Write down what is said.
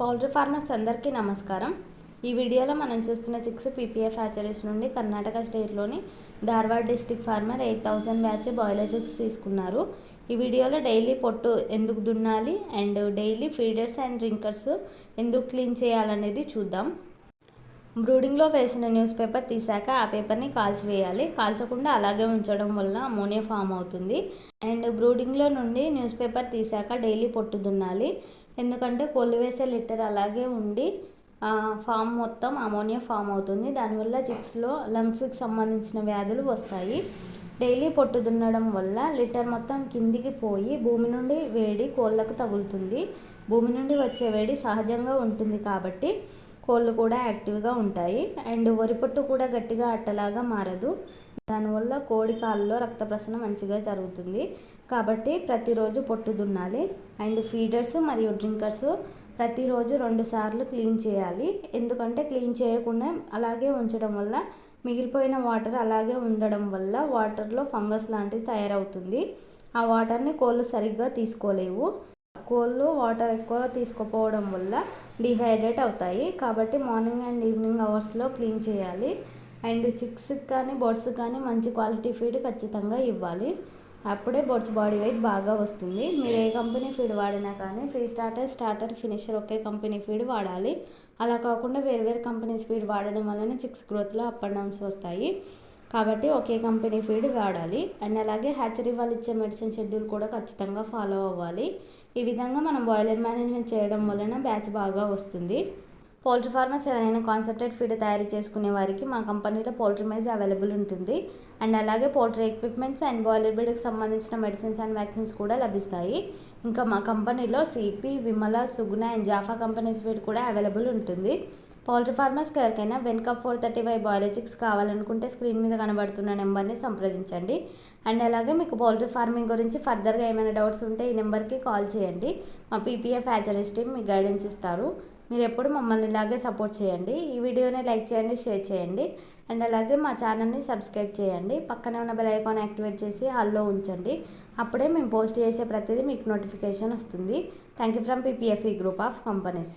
Poultry farmers అందరికీ నమస్కారం. ఈ వీడియోలో మనం చూస్తున్న చిక్స్ పీపీఎఫ్ హ్యాచరీస్ నుండి Karnataka స్టేట్లోని Dharwad district farmer eight thousand batch broiler chicks తీసుకున్నారు. ఈ వీడియోలో డైలీ పొట్టు ఎందుకు దున్నాలి and daily feeders and drinkers ఎందుకు క్లీన్ చేయాలనేది చూద్దాం. బ్రూడింగ్లో వేసిన న్యూస్ పేపర్ తీసాక ఆ పేపర్ని కాల్చివేయాలి. కాల్చకుండా అలాగే ఉంచడం వల్ల అమోనియా ఫామ్ అవుతుంది. అండ్ బ్రూడింగ్లో నుండి న్యూస్ పేపర్ తీసాక డైలీ పొట్టు దున్నాలి. ఎందుకంటే కొల్లు వేసే లిటర్ అలాగే ఉండి ఫామ్ మొత్తం అమోనియా ఫామ్ అవుతుంది. దానివల్ల చిక్స్లో లంగ్స్కి సంబంధించిన వ్యాధులు వస్తాయి. డైలీ పొట్టు దున్నడం వల్ల లిటర్ మొత్తం కిందికి పోయి భూమి నుండి వేడి కోళ్ళకు తగులుతుంది. భూమి నుండి వచ్చే వేడి సహజంగా ఉంటుంది కాబట్టి కోళ్ళు కూడా యాక్టివ్గా ఉంటాయి. అండ్ వరి పొట్టు కూడా గట్టిగా అట్టలాగా మారదు. దానివల్ల కోడి కాళ్ళలో రక్త ప్రసరణ మంచిగా జరుగుతుంది. కాబట్టి ప్రతిరోజు పొట్టు దున్నాలి. అండ్ ఫీడర్స్ మరియు డ్రింకర్స్ ప్రతిరోజు రెండు సార్లు క్లీన్ చేయాలి. ఎందుకంటే క్లీన్ చేయకుండా అలాగే ఉంచడం వల్ల మిగిలిపోయిన వాటర్ అలాగే ఉండడం వల్ల వాటర్లో ఫంగస్ లాంటిది తయారవుతుంది. ఆ వాటర్ని కోళ్ళు సరిగ్గా తీసుకోలేవు. కోళ్ళు వాటర్ ఎక్కువ తీసుకోపోవడం వల్ల డిహైడ్రేట్ అవుతాయి. కాబట్టి మార్నింగ్ అండ్ ఈవినింగ్ అవర్స్లో క్లీన్ చేయాలి. అండ్ చిక్స్కి కానీ బర్డ్స్కి కానీ మంచి క్వాలిటీ ఫీడ్ ఖచ్చితంగా ఇవ్వాలి. అప్పుడే బర్డ్స్ బాడీ వెయిట్ బాగా వస్తుంది. మీరు ఏ కంపెనీ ఫీడ్ వాడినా కానీ ఫ్రీ స్టార్టర్ స్టార్టర్ ఫినిషర్ ఒకే కంపెనీ ఫీడ్ వాడాలి. అలా కాకుండా వేరు వేరు కంపెనీస్ ఫీడ్ వాడడం వలన చిక్స్ గ్రోత్లో అప్ అండ్ డౌన్స్ వస్తాయి. కాబట్టి ఒకే కంపెనీ ఫీడ్ వాడాలి. అండ్ అలాగే హ్యాచరీ వాళ్ళు ఇచ్చే మెడిసిన్ షెడ్యూల్ కూడా ఖచ్చితంగా ఫాలో అవ్వాలి. ఈ విధంగా మనం బాయిలర్ మేనేజ్మెంట్ చేయడం వలన బ్యాచ్ బాగా వస్తుంది. పౌల్ట్రీ ఫార్మర్స్ ఎవరైనా కాన్సన్ట్రేట్ ఫీడ్ తయారు చేసుకునే వారికి మా కంపెనీలో పౌల్ట్రీ మైజ్ అవైలబుల్ ఉంటుంది. అండ్ అలాగే పౌల్ట్రీ ఎక్విప్మెంట్స్ అండ్ బాయిలర్ బ్రీడ్కి సంబంధించిన మెడిసిన్స్ అండ్ వ్యాక్సిన్స్ కూడా లభిస్తాయి. ఇంకా మా కంపెనీలో CP Vimala Suguna and Japfa companies feed కూడా అవైలబుల్ ఉంటుంది. పౌల్ట్రీ ఫార్మర్స్కి ఎవరికైనా వెనుక four thirty five broiler chicks కావాలనుకుంటే స్క్రీన్ మీద కనబడుతున్న నెంబర్ని సంప్రదించండి. అండ్ అలాగే మీకు పౌల్ట్రీ ఫార్మింగ్ గురించి ఫర్దర్గా ఏమైనా డౌట్స్ ఉంటే ఈ నెంబర్కి కాల్ చేయండి. మా పీపీఎఫ్ హ్యాచరీస్ టీమ్ మీకు గైడెన్స్ ఇస్తారు. మీరు ఎప్పుడు మమ్మల్ని ఇలాగే సపోర్ట్ చేయండి. ఈ వీడియోని లైక్ చేయండి షేర్ చేయండి. అండ్ అలాగే మా ఛానల్ని సబ్స్క్రైబ్ చేయండి. పక్కనే ఉన్న బెల్ ఐకాన్ యాక్టివేట్ చేసి హాల్లో ఉంచండి. అప్పుడే మేము పోస్ట్ చేసే ప్రతిదీ మీకు నోటిఫికేషన్ వస్తుంది. Thank you from PPFE group of companies.